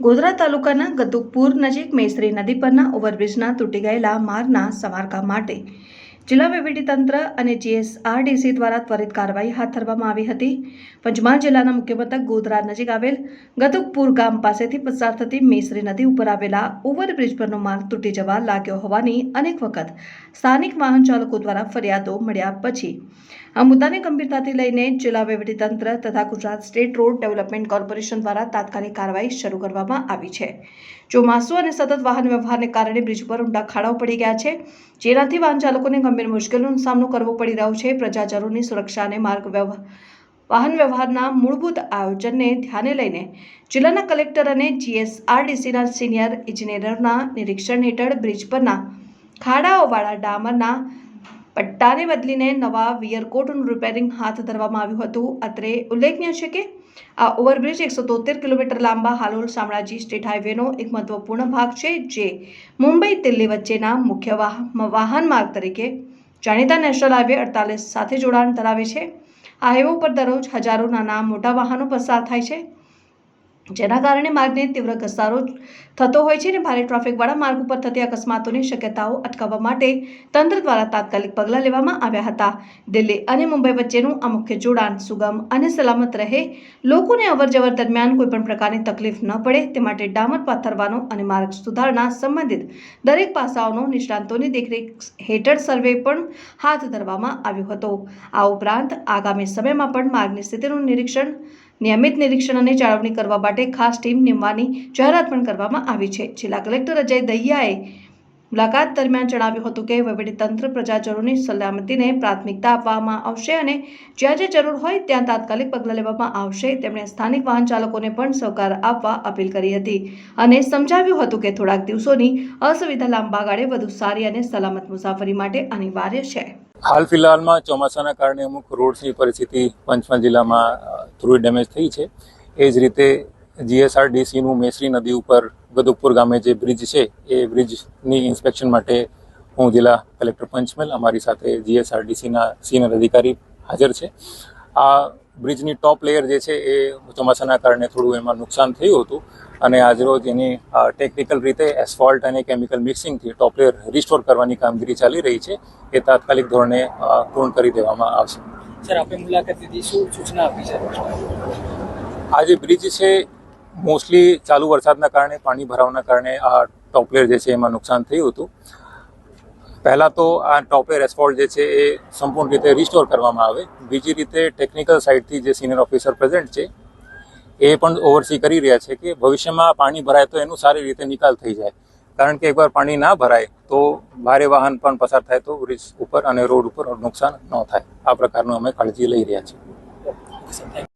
ગોધરા તાલુકાના ગતુકપુર નજીક મેસરી નદી પરના ઓવરબ્રિજના તૂટી ગયેલા માર્ગના સમારકામ માટે જિલ્લા વહીવટીતંત્ર અને જીએસઆરડીસી દ્વારા ત્વરિત કાર્યવાહી હાથ ધરવામાં આવી હતી. પંચમહાલ જિલ્લાના મુખ્ય મથક ગોધરા નજીક આવેલ ગતુકપુર ગામ પાસેથી પસાર થતી મેસરી નદી ઉપર આવેલા ઓવરબ્રિજ પરનો માર્ગ તૂટી જવા લાગ્યો હોવાની અનેક વખત સ્થાનિક વાહન ચાલકો દ્વારા ફરિયાદો મળ્યા પછી આ મુદ્દાને ગંભીરતાથી લઈને જિલ્લા વહીવટીતંત્ર તથા Gujarat state road development corporation દ્વારા તાત્કાલિક કાર્યવાહી શરૂ કરવામાં આવી છે. ચોમાસું અને સતત વાહન વ્યવહારને કારણે બ્રિજ પર ઊંડા ખાડાઓ પડી ગયા છે. જેનાથી વાહન ચાલકોને ગંભીર મુશ્કેલીનો સામનો કરવો પડી રહ્યો છે. પ્રજાજનોની સુરક્ષા અને માર્ગ વ્યવહાર વાહન વ્યવહારના મૂળભૂત આયોજનને ધ્યાને લઈને જિલ્લાના કલેક્ટર અને જીએસઆરડીસીના સિનિયર ઇજનેરના નિરીક્ષણ હેઠળ બ્રિજ પરના ખાડાઓવાળા ડામરના પટ્ટાને બદલીને નવા વિયરકોટનું રિપેરિંગ હાથ ધરવામાં આવ્યું હતું. અત્રે ઉલ્લેખનીય છે કે આ ઓવરબ્રિજ એકસો તોતેર કિલોમીટર લાંબા હાલોલ શામળાજી સ્ટેટ હાઈવેનો એક મહત્વપૂર્ણ ભાગ છે, જે મુંબઈ દિલ્હી વચ્ચેના મુખ્ય વાહ- વાહન માર્ગ તરીકે જાણીતા નેશનલ હાઈવે અડતાલીસ સાથે જોડાણ ધરાવે છે. આ હાઈવે ઉપર દરરોજ હજારો નાના મોટા વાહનો પસાર થાય છે. જેના કારણે માર્ગને તીવ્ર ઘસારો થતો હોય છે અને ભારે ટ્રાફિકવાળા માર્ગ ઉપર થતી અકસ્માતોની શક્યતાઓ અટકાવવા માટે તંત્ર દ્વારા તાત્કાલિક પગલાં લેવામાં આવ્યા હતા. દિલ્હી અને મુંબઈ વચ્ચેનું આ મુખ્ય જોડાણ સુગમ અને સલામત રહે, લોકોને અવરજવર દરમિયાન કોઈપણ પ્રકારની તકલીફ ન પડે, તે માટે ડામર પાથરવાનો અને માર્ગ સુધારણા સંબંધિત દરેક પાસાઓનો નિષ્ણાંતોની દેખરેખ હેઠળ સર્વે પણ હાથ ધરવામાં આવ્યો હતો. આ ઉપરાંત આગામી સમયમાં પણ માર્ગની સ્થિતિનું નિરીક્ષણ નિયમિત નિરીક્ષણ અને જાળવણી કરવા માટે ખાસ ટીમ નિમવાની જાહેરાત પણ કરવામાં આવી છે. જિલ્લા કલેક્ટર અજય દહિયાએ મુલાકાત દરમિયાન જણાવ્યું હતું કે વહીવટીતંત્ર પ્રજાજનોની સલામતીને પ્રાથમિકતા આપવામાં આવશે અને જ્યાં જ્યાં જરૂર હોય ત્યાં તાત્કાલિક પગલાં લેવામાં આવશે. તેમણે સ્થાનિક વાહન ચાલકોને પણ સહકાર આપવા અપીલ કરી હતી અને સમજાવ્યું હતું કે થોડાક દિવસોની અસુવિધા લાંબા ગાળે વધુ સારી અને સલામત મુસાફરી માટે અનિવાર્ય છે. હાલ ફિલહાલમાં ચોમાસાના કારણે અમુક રોડ્સની પરિસ્થિતિ પંચમહાલ જિલ્લામાં થોડી ડેમેજ થઈ છે. એ જ રીતે જીએસઆરડીસીનું મેસરી નદી ઉપર, ગદુપુર ગામે જે બ્રિજ છે, એ બ્રિજની ઇન્સ્પેક્શન માટે હું જિલ્લા કલેક્ટર પંચમહાલ અમારી સાથે જીએસઆરડીસીના સિનિયર અધિકારી હાજર છે. આ બ્રિજની ટોપ લેયર જે છે, એ ચોમાસાના કારણે થોડું એમાં નુકસાન થયું હતું અને આજરોજ એની ટેકનિકલ રીતે એસફોલ્ટ અને કેમિકલ મિક્સિંગથી ટોપ લેયર રિસ્ટોર કરવાની કામગીરી ચાલી રહી છે. એ તાત્કાલિક ધોરણે પૂર્ણ કરી દેવામાં આવશે. સર, આપે મુલાકાત લીધી. શું સૂચના આપી છે? આ જે બ્રિજ છે, મોસ્ટલી ચાલુ વરસાદના કારણે, પાણી ભરાવાના કારણે આ ટોપ લેયર જે છે એમાં નુકસાન થયું હતું. પહેલાં તો આ ટોપ એસફોલ્ટ જે છે એ સંપૂર્ણ રીતે રિસ્ટોર કરવામાં આવે. બીજી રીતે ટેકનિકલ સાઇડથી જે સિનિયર ઓફિસર પ્રેઝન્ટ છે, એ પણ ઓવરસી કરી રહ્યા છે કે ભવિષ્યમાં પાણી ભરાય તો એનું સારી રીતે નિકાલ થઈ જાય. કારણ કે એકવાર પાણી ના ભરાય તો ભારે વાહન પણ પસાર થાય તો બ્રિજ ઉપર અને રોડ ઉપર નુકસાન ન થાય. આ પ્રકારનું અમે કાળજી લઈ રહ્યા છીએ.